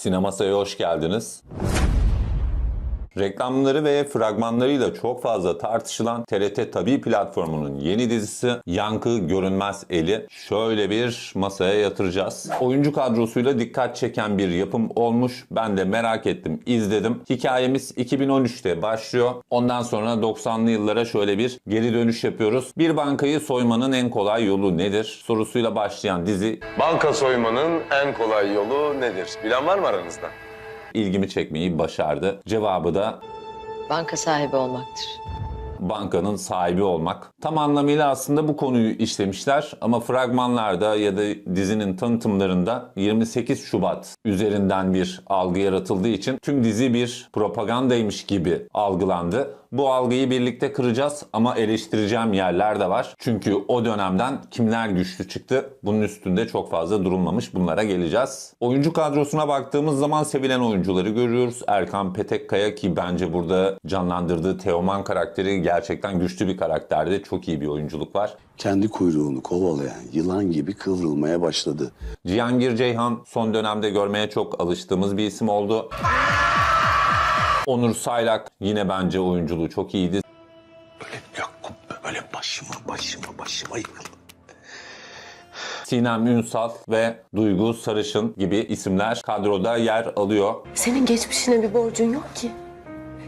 Sinemasa'ya hoş geldiniz. Reklamları ve fragmanlarıyla çok fazla tartışılan TRT Tabii platformunun yeni dizisi Yankı Görünmez Eli şöyle bir masaya yatıracağız. Oyuncu kadrosuyla dikkat çeken bir yapım olmuş. Ben de merak ettim, izledim. Hikayemiz 2013'te başlıyor. Ondan sonra 90'lı yıllara şöyle bir geri dönüş yapıyoruz. Bir bankayı soymanın en kolay yolu nedir? Sorusuyla başlayan dizi Banka soymanın en kolay yolu nedir? Bilen var mı aranızda? İlgimi çekmeyi başardı. Cevabı da Banka sahibi olmaktır. Bankanın sahibi olmak. Tam anlamıyla aslında bu konuyu işlemişler ama fragmanlarda ya da dizinin tanıtımlarında 28 Şubat üzerinden bir algı yaratıldığı için tüm dizi bir propagandaymış gibi algılandı. Bu algıyı birlikte kıracağız ama eleştireceğim yerler de var. Çünkü o dönemden kimler güçlü çıktı bunun üstünde çok fazla durulmamış bunlara geleceğiz. Oyuncu kadrosuna baktığımız zaman sevilen oyuncuları görüyoruz. Erkan Petekkaya ki bence burada canlandırdığı Teoman karakteri gerçekten güçlü bir karakterdi. Çok iyi bir oyunculuk var. kendi kuyruğunu kovalayan yılan gibi kıvrılmaya başladı. Cihangir Ceyhan son dönemde görmeye çok alıştığımız bir isim oldu. Onur Saylak yine bence oyunculuğu çok iyiydi. Yakup böyle başıma başıma başıma yıkıldı. Sinem Ünsal ve Duygu Sarışın gibi isimler kadroda yer alıyor. Senin geçmişine bir borcun yok ki.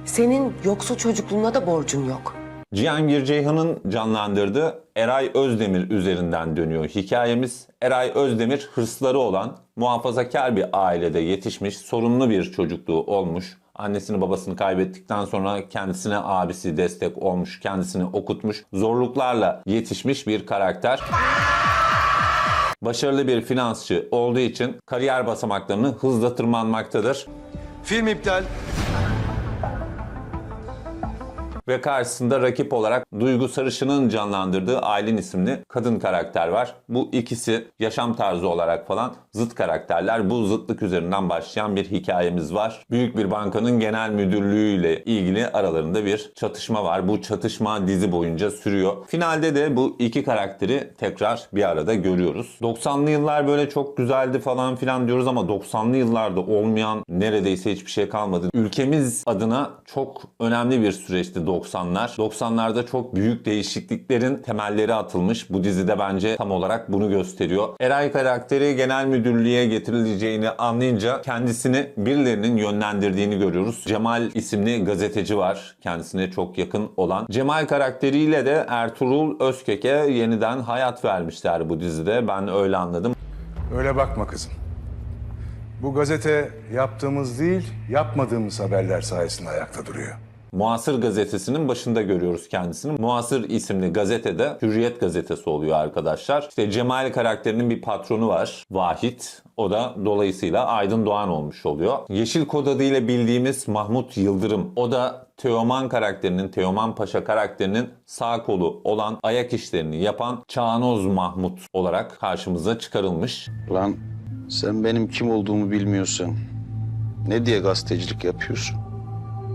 Senin yoksul çocukluğuna da borcun yok. Cihangir Ceyhan'ın canlandırdığı Eray Özdemir üzerinden dönüyor hikayemiz. Eray Özdemir hırsları olan muhafazakar bir ailede yetişmiş, sorunlu bir çocukluğu olmuş. Annesini babasını kaybettikten sonra kendisine abisi destek olmuş, kendisini okutmuş, zorluklarla yetişmiş bir karakter. Başarılı bir finansçı olduğu için kariyer basamaklarını hızla tırmanmaktadır. Film iptal. Ve karşısında rakip olarak Duygu Sarışın'ın canlandırdığı Aylin isimli kadın karakter var. Bu ikisi yaşam tarzı olarak falan zıt karakterler. Bu zıtlık üzerinden başlayan bir hikayemiz var. Büyük bir bankanın genel müdürlüğüyle ilgili aralarında bir çatışma var. Bu çatışma dizi boyunca sürüyor. Finalde de bu iki karakteri tekrar bir arada görüyoruz. 90'lı yıllar böyle çok güzeldi falan filan diyoruz ama 90'lı yıllarda olmayan neredeyse hiçbir şey kalmadı. Ülkemiz adına çok önemli bir süreçti 90'lar. 90'larda çok büyük değişikliklerin temelleri atılmış. Bu dizide bence tam olarak bunu gösteriyor. Eray karakteri genel müdürlüğe getirileceğini anlayınca kendisini birilerinin yönlendirdiğini görüyoruz. Cemal isimli gazeteci var. Kendisine çok yakın olan. Cemal karakteriyle de Ertuğrul Özkök'e yeniden hayat vermişler bu dizide. Ben öyle anladım. Öyle bakma kızım. Bu gazete yaptığımız değil, yapmadığımız haberler sayesinde ayakta duruyor. Muasır gazetesinin başında görüyoruz kendisini. Muasır isimli gazetede Hürriyet gazetesi oluyor arkadaşlar. İşte Cemal karakterinin bir patronu var. Vahit. O da dolayısıyla Aydın Doğan olmuş oluyor. Yeşil kod adıyla bildiğimiz Mahmut Yıldırım. O da Teoman karakterinin, Teoman Paşa karakterinin sağ kolu olan ayak işlerini yapan Çağnoz Mahmut olarak karşımıza çıkarılmış. Lan sen benim kim olduğumu bilmiyorsan ne diye gazetecilik yapıyorsun?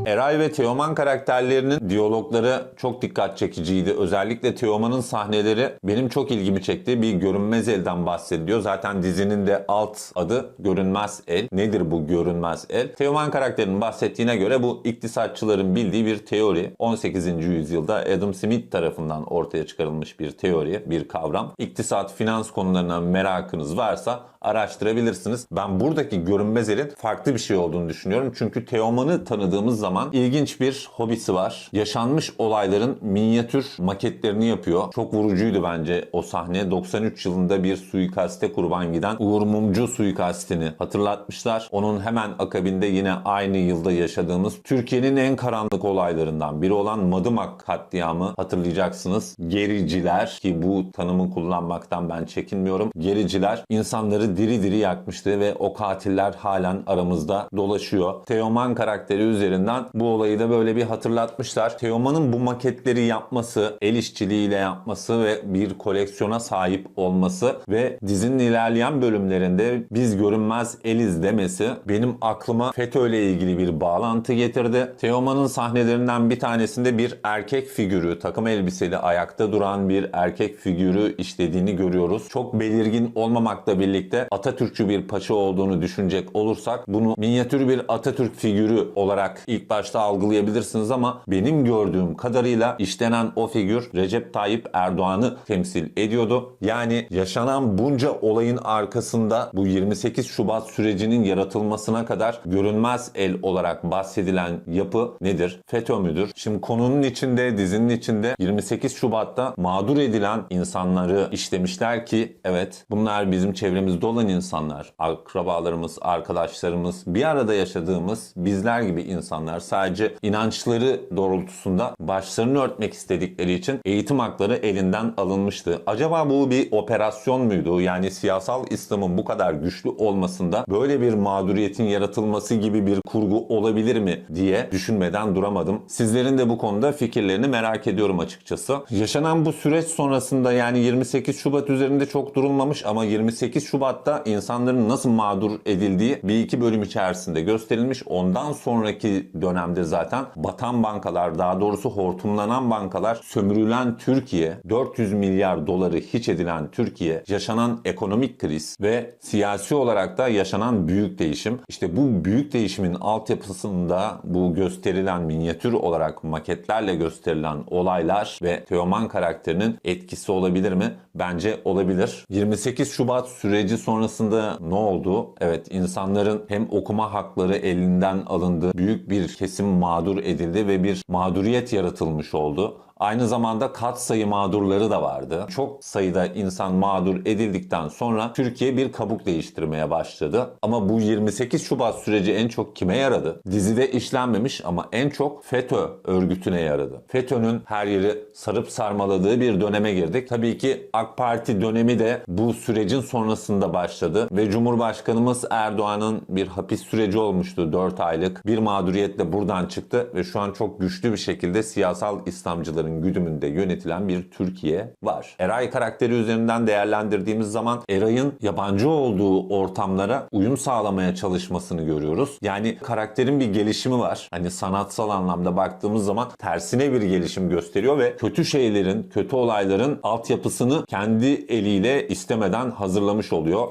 Eray ve Teoman karakterlerinin diyalogları çok dikkat çekiciydi. Özellikle Teoman'ın sahneleri benim çok ilgimi çekti. Bir görünmez elden bahsediliyor. Zaten dizinin de alt adı Görünmez El. Nedir bu görünmez el? Teoman karakterinin bahsettiğine göre bu iktisatçıların bildiği bir teori. 18. yüzyılda Adam Smith tarafından ortaya çıkarılmış bir teori, bir kavram. İktisat, finans konularına merakınız varsa araştırabilirsiniz. Ben buradaki görünmez elin farklı bir şey olduğunu düşünüyorum. Çünkü Teoman'ı tanıdığımız zaman ilginç bir hobisi var. Yaşanmış olayların minyatür maketlerini yapıyor. Çok vurucuydu bence o sahne. 93 yılında bir suikaste kurban giden Uğur Mumcu suikastini hatırlatmışlar. Onun hemen akabinde yine aynı yılda yaşadığımız Türkiye'nin en karanlık olaylarından biri olan Madımak katliamı hatırlayacaksınız. Gericiler ki bu tanımı kullanmaktan ben çekinmiyorum. Gericiler insanları diri diri yakmıştı ve o katiller halen aramızda dolaşıyor. Teoman karakteri üzerinden bu olayı da böyle bir hatırlatmışlar. Teoman'ın bu maketleri yapması, el işçiliğiyle yapması ve bir koleksiyona sahip olması ve dizinin ilerleyen bölümlerinde biz görünmez eliz demesi benim aklıma FETÖ ile ilgili bir bağlantı getirdi. Teoman'ın sahnelerinden bir tanesinde bir erkek figürü, takım elbiseli ayakta duran bir erkek figürü işlediğini görüyoruz. Çok belirgin olmamakla birlikte de Atatürkçü bir paşa olduğunu düşünecek olursak bunu minyatür bir Atatürk figürü olarak ilk başta algılayabilirsiniz ama benim gördüğüm kadarıyla işlenen o figür Recep Tayyip Erdoğan'ı temsil ediyordu. Yani yaşanan bunca olayın arkasında bu 28 Şubat sürecinin yaratılmasına kadar görünmez el olarak bahsedilen yapı nedir? FETÖ müdür? Şimdi konunun içinde, dizinin içinde 28 Şubat'ta mağdur edilen insanları işlemişler ki evet bunlar bizim çevremizde olan insanlar. Akrabalarımız, arkadaşlarımız, bir arada yaşadığımız bizler gibi insanlar sadece inançları doğrultusunda başlarını örtmek istedikleri için eğitim hakları elinden alınmıştı. Acaba bu bir operasyon muydu? Yani siyasal İslam'ın bu kadar güçlü olmasında böyle bir mağduriyetin yaratılması gibi bir kurgu olabilir mi diye düşünmeden duramadım. Sizlerin de bu konuda fikirlerini merak ediyorum açıkçası. Yaşanan bu süreç sonrasında yani 28 Şubat üzerinde çok durulmamış ama 28 Şubat'ta insanların nasıl mağdur edildiği bir iki bölüm içerisinde gösterilmiş. Ondan sonraki dönemde zaten batan bankalar daha doğrusu hortumlanan bankalar sömürülen Türkiye 400 milyar doları hiç edilen Türkiye yaşanan ekonomik kriz ve siyasi olarak da yaşanan büyük değişim. İşte bu büyük değişimin altyapısında bu gösterilen minyatür olarak maketlerle gösterilen olaylar ve Teoman karakterinin etkisi olabilir mi? Bence olabilir. 28 Şubat süreci sonrasında ne oldu? Evet insanların hem okuma hakları elinden alındı, büyük bir kesim mağdur edildi ve bir mağduriyet yaratılmış oldu. Aynı zamanda kat sayı mağdurları da vardı. Çok sayıda insan mağdur edildikten sonra Türkiye bir kabuk değiştirmeye başladı. Ama bu 28 Şubat süreci en çok kime yaradı? Dizide işlenmemiş ama en çok FETÖ örgütüne yaradı. FETÖ'nün her yeri sarıp sarmaladığı bir döneme girdik. Tabii ki AK Parti dönemi de bu sürecin sonrasında başladı ve Cumhurbaşkanımız Erdoğan'ın bir hapis süreci olmuştu 4 aylık. Bir mağduriyetle buradan çıktı ve şu an çok güçlü bir şekilde siyasal İslamcıların güdümünde yönetilen bir Türkiye var. Eray karakteri üzerinden değerlendirdiğimiz zaman Eray'ın yabancı olduğu ortamlara uyum sağlamaya çalışmasını görüyoruz. Yani karakterin bir gelişimi var. Hani sanatsal anlamda baktığımız zaman tersine bir gelişim gösteriyor ve kötü şeylerin, kötü olayların altyapısını kendi eliyle istemeden hazırlamış oluyor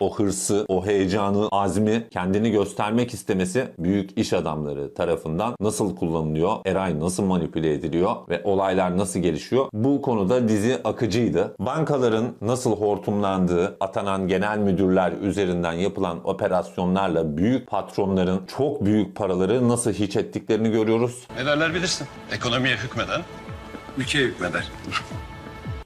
o hırsı, o heyecanı, azmi kendini göstermek istemesi büyük iş adamları tarafından nasıl kullanılıyor, Eray nasıl manipüle ediliyor ve olaylar nasıl gelişiyor? Bu konuda dizi akıcıydı. Bankaların nasıl hortumlandığı, atanan genel müdürler üzerinden yapılan operasyonlarla büyük patronların çok büyük paraları nasıl hiç ettiklerini görüyoruz. Ne derler bilirsin. Ekonomiye hükmeden ülkeye hükmeder.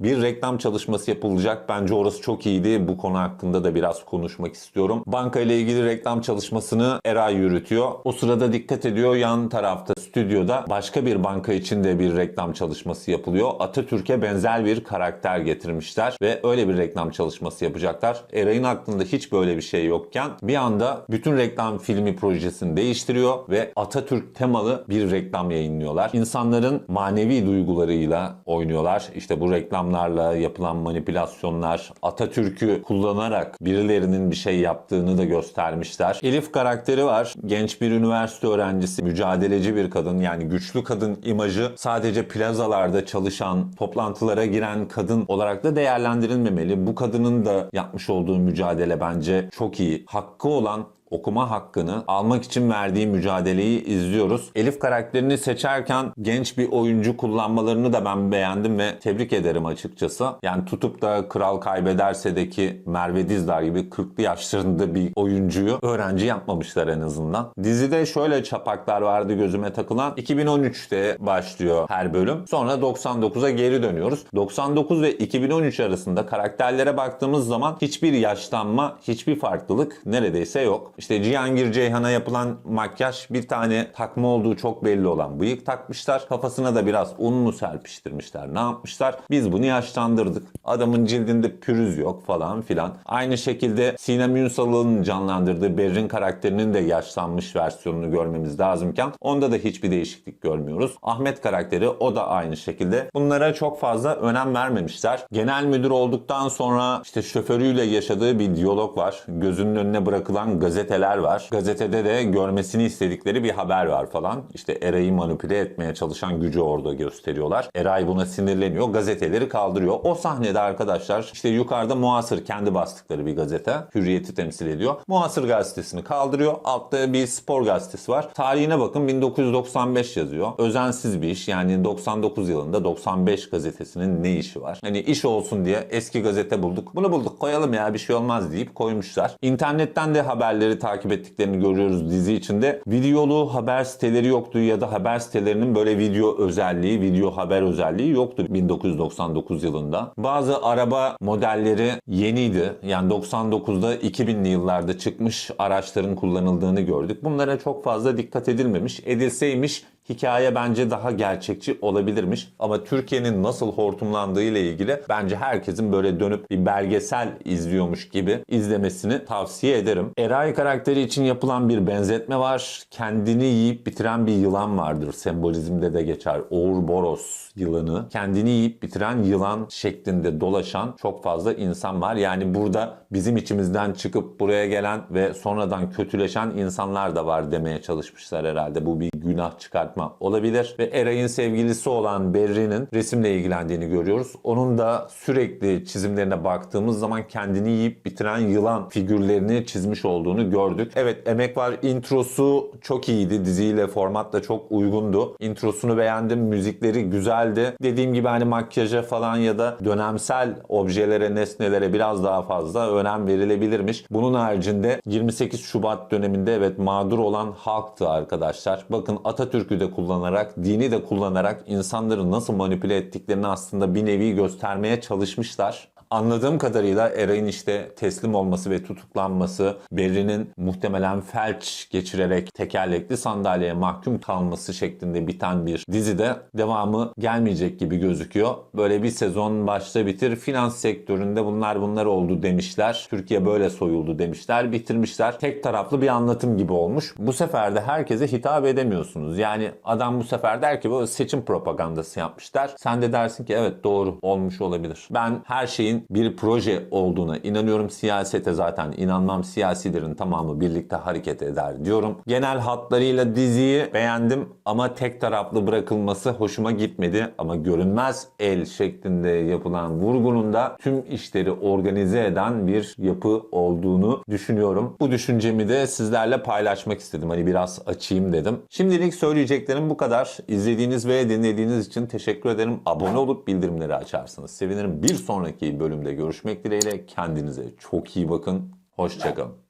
Bir reklam çalışması yapılacak. Bence orası çok iyiydi. Bu konu hakkında da biraz konuşmak istiyorum. Banka ile ilgili reklam çalışmasını Eray yürütüyor. O sırada dikkat ediyor. Yan tarafta stüdyoda başka bir banka için de bir reklam çalışması yapılıyor. Atatürk'e benzer bir karakter getirmişler ve öyle bir reklam çalışması yapacaklar. Eray'ın aklında hiç böyle bir şey yokken bir anda bütün reklam filmi projesini değiştiriyor ve Atatürk temalı bir reklam yayınlıyorlar. İnsanların manevi duygularıyla oynuyorlar. İşte bu reklamlarla yapılan manipülasyonlar, Atatürk'ü kullanarak birilerinin bir şey yaptığını da göstermişler. Elif karakteri var. Genç bir üniversite öğrencisi, mücadeleci bir kadın. Yani güçlü kadın imajı sadece plazalarda çalışan, toplantılara giren kadın olarak da değerlendirilmemeli. Bu kadının da yapmış olduğu mücadele bence çok iyi. Hakkı olan okuma hakkını almak için verdiği mücadeleyi izliyoruz. Elif karakterini seçerken genç bir oyuncu kullanmalarını da ben beğendim ve tebrik ederim açıkçası. Yani tutup da Kral Kaybederse'deki Merve Dizdar gibi 40'lı yaşlarında bir oyuncuyu öğrenci yapmamışlar en azından. Dizide şöyle çapaklar vardı gözüme takılan. 2013'te başlıyor her bölüm. Sonra 99'a geri dönüyoruz. 99 ve 2013 arasında karakterlere baktığımız zaman hiçbir yaşlanma, hiçbir farklılık neredeyse yok. İşte Cihangir Ceyhan'a yapılan makyaj bir tane takma olduğu çok belli olan bıyık takmışlar. Kafasına da biraz un mu serpiştirmişler. Ne yapmışlar? Biz bunu yaşlandırdık. Adamın cildinde pürüz yok falan filan. Aynı şekilde Sinem Ünsal'ın canlandırdığı Berrin karakterinin de yaşlanmış versiyonunu görmemiz lazımken onda da hiçbir değişiklik görmüyoruz. Ahmet karakteri o da aynı şekilde. Bunlara çok fazla önem vermemişler. Genel müdür olduktan sonra işte şoförüyle yaşadığı bir diyalog var. Gözünün önüne bırakılan gazete gazeteler var. Gazetede de görmesini istedikleri bir haber var falan. İşte Eray'ı manipüle etmeye çalışan gücü orada gösteriyorlar. Eray buna sinirleniyor. Gazeteleri kaldırıyor. O sahnede arkadaşlar işte yukarıda Muasır kendi bastıkları bir gazete. Hürriyeti temsil ediyor. Muasır gazetesini kaldırıyor. Altta bir spor gazetesi var. Tarihine bakın 1995 yazıyor. Özensiz bir iş. Yani 99 yılında 95 gazetesinin ne işi var? Hani iş olsun diye eski gazete bulduk. Bunu bulduk koyalım ya bir şey olmaz deyip koymuşlar. İnternetten de haberleri takip ettiklerini görüyoruz dizi içinde. Videolu haber siteleri yoktu ya da haber sitelerinin böyle video özelliği, video haber özelliği yoktu 1999 yılında. Bazı araba modelleri yeniydi. Yani 99'da 2000'li yıllarda çıkmış araçların kullanıldığını gördük. Bunlara çok fazla dikkat edilmemiş. Edilseymiş hikaye bence daha gerçekçi olabilirmiş. Ama Türkiye'nin nasıl hortumlandığı ile ilgili bence herkesin böyle dönüp bir belgesel izliyormuş gibi izlemesini tavsiye ederim. Eray karakteri için yapılan bir benzetme var. Kendini yiyip bitiren bir yılan vardır. Sembolizmde de geçer. Ouroboros yılanı. Kendini yiyip bitiren yılan şeklinde dolaşan çok fazla insan var. Yani burada bizim içimizden çıkıp buraya gelen ve sonradan kötüleşen insanlar da var demeye çalışmışlar herhalde. Bu bir günah çıkartma olabilir. Ve Eray'ın sevgilisi olan Berri'nin resimle ilgilendiğini görüyoruz. Onun da sürekli çizimlerine baktığımız zaman kendini yiyip bitiren yılan figürlerini çizmiş olduğunu gördük. Evet emek var. Introsu çok iyiydi. Diziyle formatla çok uygundu. Introsunu beğendim. Müzikleri güzeldi. Dediğim gibi hani makyaja falan ya da dönemsel objelere, nesnelere biraz daha fazla önem verilebilirmiş. Bunun haricinde 28 Şubat döneminde evet mağdur olan halktı arkadaşlar. Bakın Atatürk'ü de kullanarak, dini de kullanarak insanları nasıl manipüle ettiklerini aslında bir nevi göstermeye çalışmışlar. Anladığım kadarıyla Eray'ın işte teslim olması ve tutuklanması, Berri'nin muhtemelen felç geçirerek tekerlekli sandalyeye mahkum kalması şeklinde biten bir dizide devamı gelmeyecek gibi gözüküyor. Böyle bir sezon başta bitir. Finans sektöründe bunlar bunlar oldu demişler. Türkiye böyle soyuldu demişler. Bitirmişler. Tek taraflı bir anlatım gibi olmuş. Bu sefer de herkese hitap edemiyorsunuz. Yani adam bu sefer der ki bu seçim propagandası yapmışlar. Sen de dersin ki evet doğru olmuş olabilir. Ben her şeyin bir proje olduğuna inanıyorum. Siyasete zaten inanmam. Siyasilerin tamamı birlikte hareket eder diyorum. Genel hatlarıyla diziyi beğendim ama tek taraflı bırakılması hoşuma gitmedi. Ama görünmez el şeklinde yapılan vurgunun da tüm işleri organize eden bir yapı olduğunu düşünüyorum. Bu düşüncemi de sizlerle paylaşmak istedim. Hani biraz açayım dedim. Şimdilik söyleyeceklerim bu kadar. İzlediğiniz ve dinlediğiniz için teşekkür ederim. Abone olup bildirimleri açarsanız sevinirim. Bir sonraki bölümde görüşmek dileğiyle. Kendinize çok iyi bakın. Hoşçakalın.